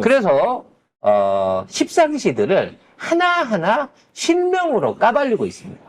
그래서 어, 십상시들을 하나하나 실명으로 까발리고 있습니다.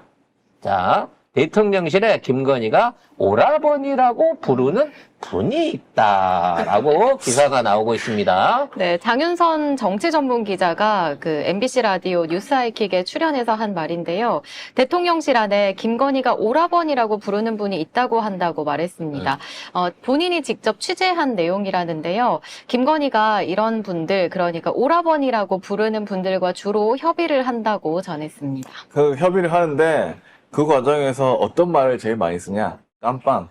자, 대통령실에 김건희가 오라버니라고 부르는 분이 있다라고 기사가 나오고 있습니다. 네, 장윤선 정치 전문 기자가 그 MBC 라디오 뉴스 하이킥에 출연해서 한 말인데요. 대통령실 안에 김건희가 오라버니라고 부르는 분이 있다고 한다고 말했습니다. 어, 본인이 직접 취재한 내용이라는데요. 김건희가 이런 분들, 그러니까 오라버니라고 부르는 분들과 주로 협의를 한다고 전했습니다. 그 협의를 하는데 그 과정에서 어떤 말을 제일 많이 쓰냐? 깜빵.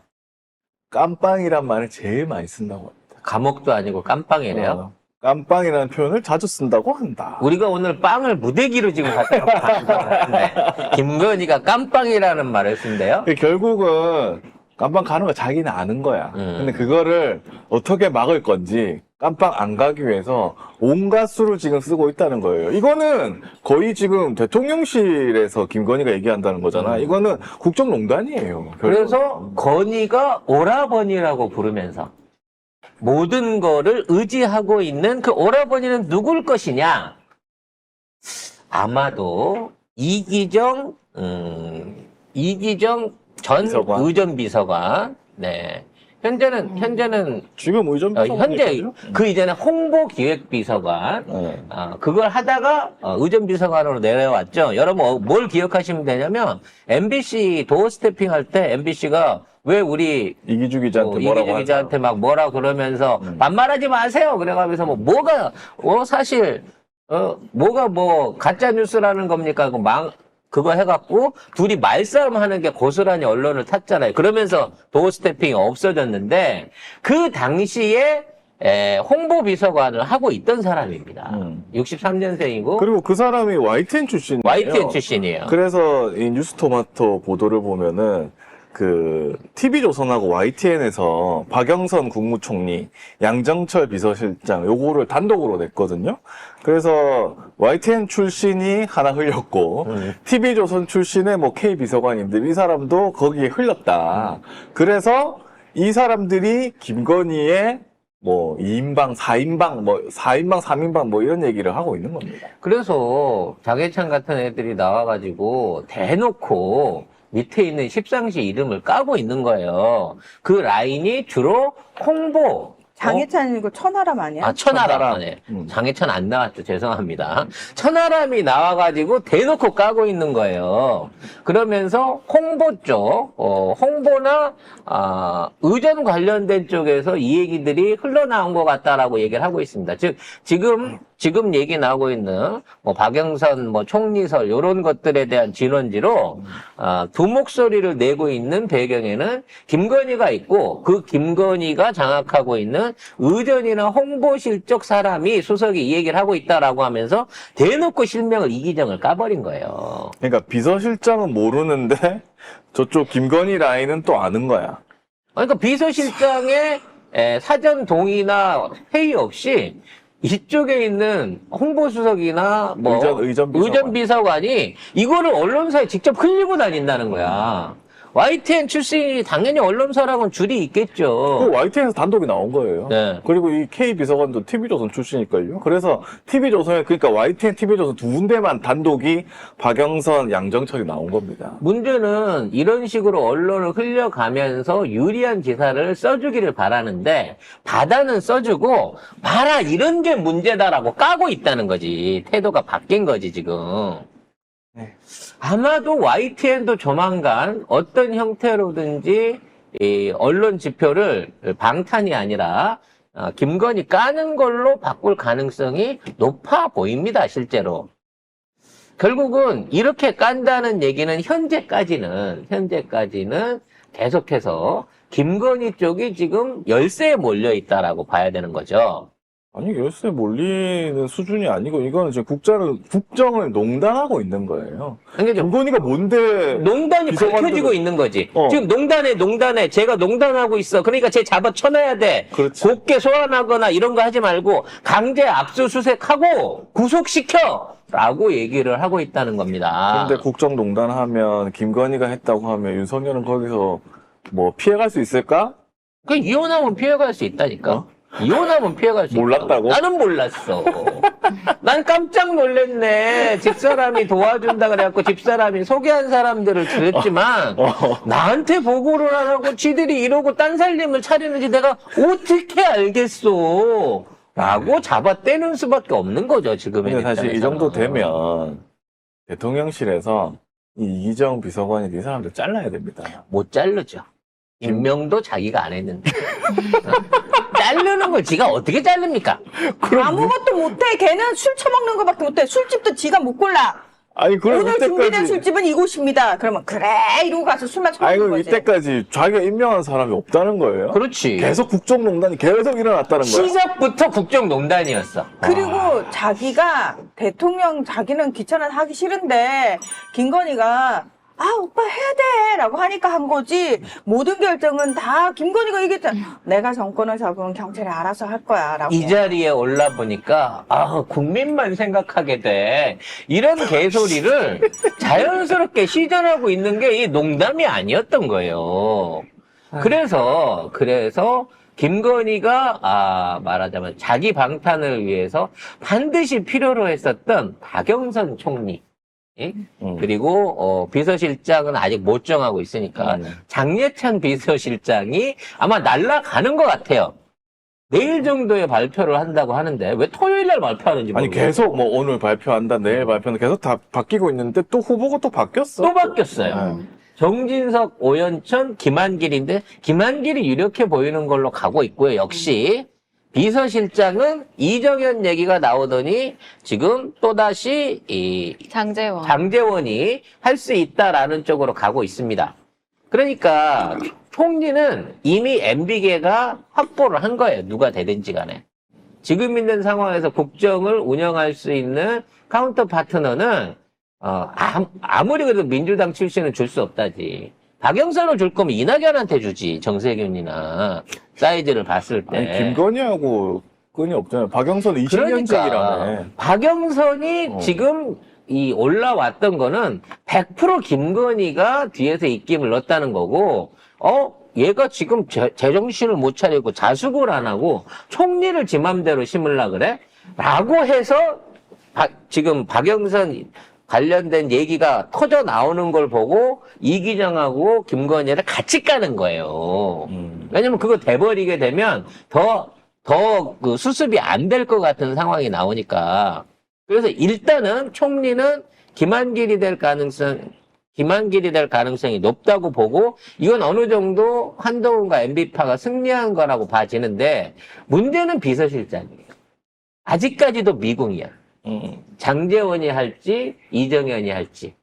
깜빵이란 말을 제일 많이 쓴다고 합니다. 감옥도 아니고 깜빵이래요. 어, 깜빵이라는 표현을 자주 쓴다고 한다. 우리가 오늘 빵을 무대기로 지금 갖다 놨는데 김건희가 깜빵이라는 말을 쓴대요. 그 결국은 깜빵 가는 거 자기는 아는 거야. 음. 근데 그거를 어떻게 막을 건지 깜빵 안 가기 위해서 온갖 수를 지금 쓰고 있다는 거예요. 이거는 거의 지금 대통령실에서 김건희가 얘기한다는 거잖아. 이거는 국정농단이에요. 음. 그래서 건희가 오라버니라고 부르면서 모든 거를 의지하고 있는 그 오라버니는 누굴 것이냐? 아마도 이기정, 음, 이기정 전 비서관. 의전 비서관. 네. 현재는, 현재는, 지금 의전 어, 비서관이 현재 있거든요. 그 이전에 홍보기획비서관. 네. 어, 그걸 하다가 어, 의전비서관으로 내려왔죠. 여러분 어, 뭘 기억하시면 되냐면 MBC 도어 스태핑 할 때 MBC가 왜 우리 이기주 기자한테 어, 뭐라고 이기주 하냐. 기자한테 막 뭐라 그러면서 음. 반말하지 마세요. 그래가면서 뭐 뭐가 어 사실 어 뭐가 뭐 가짜 뉴스라는 겁니까? 그 망 그거 해갖고 둘이 말싸움 하는 게 고스란히 언론을 탔잖아요. 그러면서 도어 스태핑이 없어졌는데 그 당시에 에, 홍보 비서관을 하고 있던 사람입니다. 음. 63년생이고 그리고 그 사람이 YTN 출신이에요. YTN 출신이에요. 그래서 이 뉴스토마토 보도를 보면은 그 TV조선하고 YTN에서 박영선 국무총리, 양정철 비서실장 요거를 단독으로 냈거든요. 그래서 YTN 출신이 하나 흘렸고 음. TV조선 출신의 뭐 K 비서관인데 이 사람도 거기에 흘렸다. 그래서 이 사람들이 김건희의 뭐 2인방, 4인방, 뭐 4인방, 3인방 뭐 이런 얘기를 하고 있는 겁니다. 그래서 장해찬 같은 애들이 나와가지고 대놓고 밑에 있는 십상시 이름을 까고 있는 거예요. 그 라인이 주로 홍보. 장해찬이고 천하람 아니야? 아, 천하람. 천하람. 네. 음. 장해찬 안 나왔죠. 죄송합니다. 천하람이 나와가지고 대놓고 까고 있는 거예요. 그러면서 홍보 쪽, 어, 홍보나, 아, 의전 관련된 쪽에서 이 얘기들이 흘러나온 것 같다라고 얘기를 하고 있습니다. 즉, 지금, 지금 얘기 나오고 있는, 뭐, 박영선, 뭐, 총리설, 요런 것들에 대한 진원지로, 아, 두 목소리를 내고 있는 배경에는 김건희가 있고, 그 김건희가 장악하고 있는 의전이나 홍보실 쪽 사람이 수석이 이 얘기를 하고 있다라고 하면서 대놓고 실명을 이기정을 까버린 거예요. 그러니까 비서실장은 모르는데 저쪽 김건희 라인은 또 아는 거야. 그러니까 비서실장의 에, 사전 동의나 회의 없이 이쪽에 있는 홍보수석이나 뭐 의전- 의전 비서관. 의전 비서관이 이거를 언론사에 직접 흘리고 다닌다는 거야. YTN 출신이 당연히 언론사랑은 줄이 그 있겠죠. YTN에서 단독이 나온 거예요. 네. 그리고 이 K 비서관도 TV조선 출신일걸요. 그래서 TV조선에 그러니까 YTN, TV조선 두 군데만 단독이 박영선, 양정철이 나온 겁니다. 문제는 이런 식으로 언론을 흘려가면서 유리한 기사를 써주기를 바라는데 바다는 써주고 봐라 이런 게 문제다라고 까고 있다는 거지 태도가 바뀐 거지 지금 네. 아마도 YTN도 조만간 어떤 형태로든지 이 언론 지표를 방탄이 아니라 어, 김건희 까는 걸로 바꿀 가능성이 높아 보입니다 실제로 결국은 이렇게 깐다는 얘기는 현재까지는 현재까지는 계속해서 김건희 쪽이 지금 열세에 몰려 있다라고 봐야 되는 거죠. 아니 열쇠 몰리는 수준이 아니고 이거는 지금 국정을 국정을 농단하고 있는 거예요. 그러니까 좀 김건희가 뭔데 농단이 비서관들은- 밝혀지고 있는 거지. 어. 지금 농단에 농단에 제가 농단하고 있어. 그러니까 쟤 잡아 쳐놔야 돼. 그렇지. 곱게 소환하거나 이런 거 하지 말고 강제 압수수색하고 구속시켜. 라고 얘기를 하고 있다는 겁니다. 근데 국정농단 하면 김건희가 했다고 하면 윤석열은 거기서 뭐 피해갈 수 있을까? 그 이혼하면 피해갈 수 있다니까. 어? 이혼하면 피해갈 수 몰랐다고? 있다고. 나는 몰랐어. 난 깜짝 놀랐네. 집사람이 도와준다 그래갖고 집사람이 소개한 사람들을 그랬지만 어. 나한테 보고를 안 하고 지들이 이러고 딴 살림을 차리는지 내가 어떻게 알겠어. 라고 잡아떼는 수밖에 없는 거죠, 지금의 근데 사실 이 정도 입장에서는. 되면 대통령실에서 이 이기정 비서관이 이 사람들 잘라야 됩니다. 못 자르죠. 임명도 자기가 안 했는데. 어? 자르는 걸 지가 어떻게 자릅니까? 아무것도 못해. 걔는 술 처먹는 거밖에 못해. 술집도 지가 못 골라. 아니 그럼 오늘 준비된 이때까지 술집은 이곳입니다. 그러면 그래 이러고 가서 술만 아니 처먹는 그럼 거지. 이때까지 자기가 임명한 사람이 없다는 거예요? 그렇지. 계속 국정농단이 계속 일어났다는 거야. 시작부터 국정농단이었어. 그리고 자기가 대통령 자기는 귀찮아서 하기 싫은데 김건희가 아 오빠 해야 돼 라고 하니까 한 거지. 모든 결정은 다 김건희가 얘기했잖아 내가 정권을 잡으면 경찰이 알아서 할 거야 라고. 이 자리에 올라 보니까 아 국민만 생각하게 돼. 이런 개소리를 자연스럽게 시전하고 있는 게 이 농담이 아니었던 거예요. 그래서 그래서 김건희가 아 말하자면 자기 방탄을 위해서 반드시 필요로 했었던 박영선 총리. 예? 음. 그리고 어, 비서실장은 아직 못 정하고 있으니까 음. 장예찬 비서실장이 아마 날라가는 것 같아요. 내일 정도에 발표를 한다고 하는데 왜 토요일 날 발표하는지 아니 모르겠어요. 계속 뭐 오늘 발표한다 내일 발표한다 계속 다 바뀌고 있는데 또 후보가 또 바뀌었어. 또 바뀌었어요. 네. 정진석, 오연천, 김한길인데 김한길이 유력해 보이는 걸로 가고 있고요. 역시 비서실장은 이정현 얘기가 나오더니 지금 또다시 이 장재원. 장재원이 할 수 있다라는 쪽으로 가고 있습니다. 그러니까 총리는 이미 MB계가 확보를 한 거예요. 누가 되든지 간에. 지금 있는 상황에서 국정을 운영할 수 있는 카운터 파트너는 어, 아, 아무리 그래도 민주당 출신은 줄 수 없다지. 박영선을 줄 거면 이낙연한테 주지. 정세균이나 사이즈를 봤을 때. 아니 김건희하고 끈이 없잖아요. 박영선 20년째이라네. 그러니까 박영선이 어. 지금 이 올라왔던 거는 100% 김건희가 뒤에서 입김을 넣었다는 거고, 어, 얘가 지금 제, 제정신을 못 차리고 자숙을 안 하고 총리를 지 맘대로 심으려 그래? 라고 해서 박- 지금 박영선 관련된 얘기가 터져 나오는 걸 보고 이기정하고 김건희를 같이 까는 거예요. 음. 왜냐면 그거 돼버리게 되면 더, 더 그 수습이 안 될 것 같은 상황이 나오니까. 그래서 일단은 총리는 김한길이 될 가능성, 김한길이 될 가능성이 높다고 보고 이건 어느 정도 한동훈과 MB파가 승리한 거라고 봐지는데 문제는 비서실장이에요. 아직까지도 미궁이야. 음. 장재원이 할지 이정현이 할지.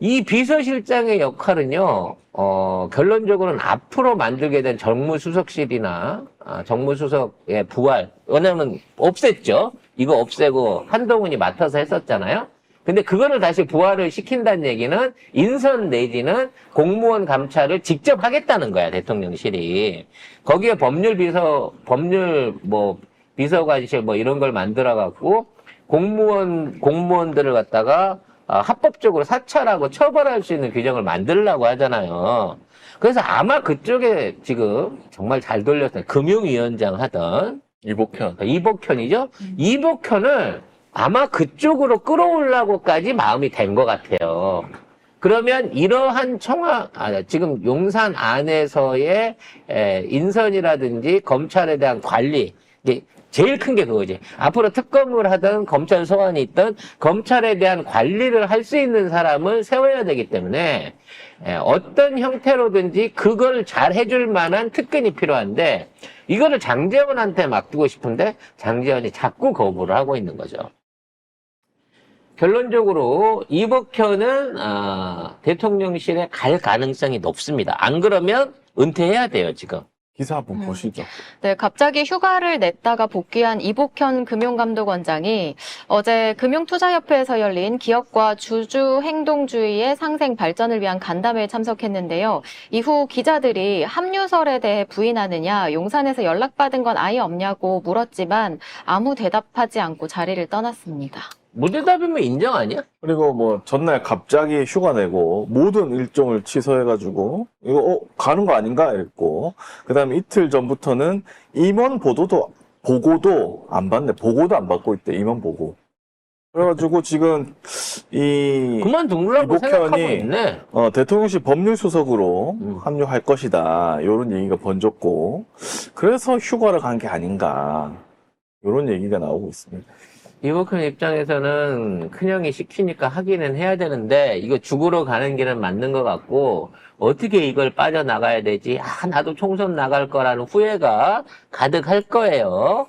이 비서실장의 역할은요 어, 결론적으로는 앞으로 만들게 된 정무수석실이나 아, 정무수석의 부활 왜냐면 없앴죠. 이거 없애고 한동훈이 맡아서 했었잖아요. 근데 그거를 다시 부활을 시킨다는 얘기는 인선 내지는 공무원 감찰을 직접 하겠다는 거야 대통령실이. 거기에 법률 비서 법률 뭐 비서관실 뭐 이런 걸 만들어 갖고 공무원 공무원들을 갖다가 아, 합법적으로 사찰하고 처벌할 수 있는 규정을 만들려고 하잖아요. 그래서 아마 그쪽에 지금 정말 잘 돌렸어요. 금융위원장 하던 이복현. 이복현이죠. 이복현을 아마 그쪽으로 끌어올라고까지 마음이 된 것 같아요. 그러면 이러한 청와 아, 지금 용산 안에서의 에, 인선이라든지 검찰에 대한 관리 제일 큰 게 그거지. 앞으로 특검을 하든 검찰 소환이 있든 검찰에 대한 관리를 할 수 있는 사람을 세워야 되기 때문에 에, 어떤 형태로든지 그걸 잘 해줄 만한 특근이 필요한데 이거를 장재원한테 맡기고 싶은데 장재원이 자꾸 거부를 하고 있는 거죠. 결론적으로 이복현은 아, 대통령실에 갈 가능성이 높습니다. 안 그러면 은퇴해야 돼요 지금. 기사 한번 음. 보시죠. 네, 갑자기 휴가를 냈다가 복귀한 이복현 금융감독 원장이 어제 금융투자협회에서 열린 기업과 주주 행동주의의 상생 발전을 위한 간담회에 참석했는데요. 이후 기자들이 합류설에 대해 부인하느냐, 용산에서 연락받은 건 아예 없냐고 물었지만 아무 대답하지 않고 자리를 떠났습니다. 무대답이면 인정 아니야? 그리고 뭐 전날 갑자기 휴가 내고 모든 일정을 취소해가지고 이거 어, 가는 거 아닌가 이랬고 그다음에 이틀 전부터는 임원 보도도 보고도 안 받네 보고도 안 받고 있대 임원 보고 그래가지고 지금 이 그만두려고 이복현이- 생각하고 있네. 어, 대통령실 법률수석으로 음. 합류할 것이다 이런 얘기가 번졌고 그래서 휴가를 간 게 아닌가 이런 얘기가 나오고 있습니다. 이복현 입장에서는 큰형이 시키니까 하기는 해야 되는데 이거 죽으러 가는 길은 맞는 것 같고 어떻게 이걸 빠져나가야 되지? 아 나도 총선 나갈 거라는 후회가 가득할 거예요.